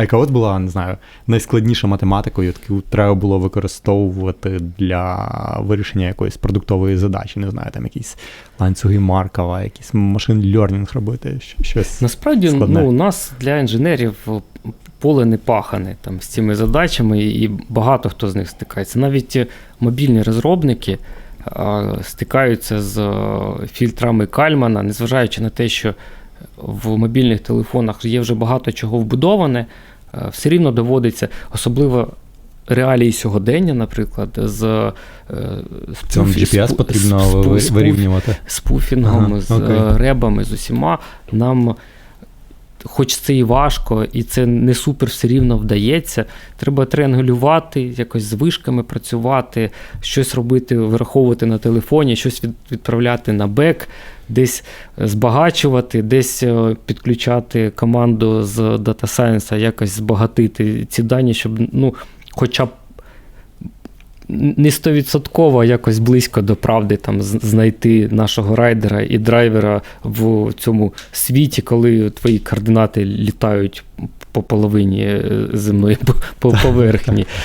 А яка от була, не знаю, найскладніша математикою, яку треба було використовувати для вирішення якоїсь продуктової задачі, не знаю, там якісь ланцюги Маркова, якийсь машин лернінг робити, щось. Насправді, складне. ну, у нас для інженерів поле не пахане там, з цими задачами, і багато хто з них стикається. Навіть е, мобільні розробники а, стикаються з е, фільтрами Кальмана, незважаючи на те, що в мобільних телефонах є вже багато чого вбудоване, е, все рівно доводиться, особливо реалії сьогодення, наприклад, з, е, Цьому спуфі- GPS потрібно спу- вирівнювати. спуфінгом, Ага, з окей. е, ребами, з усіма, нам, хоч це і важко, і це не супер все рівно вдається. Треба триангулювати, якось з вишками працювати, щось робити, враховувати на телефоні, щось відправляти на бек, десь збагачувати, десь е, підключати команду з Data Science, якось збагатити ці дані, щоб ну, хоча б не стовідсотково якось близько до правди там знайти нашого райдера і драйвера в цьому світі, коли твої координати літають по половині е, земної по- по- поверхні.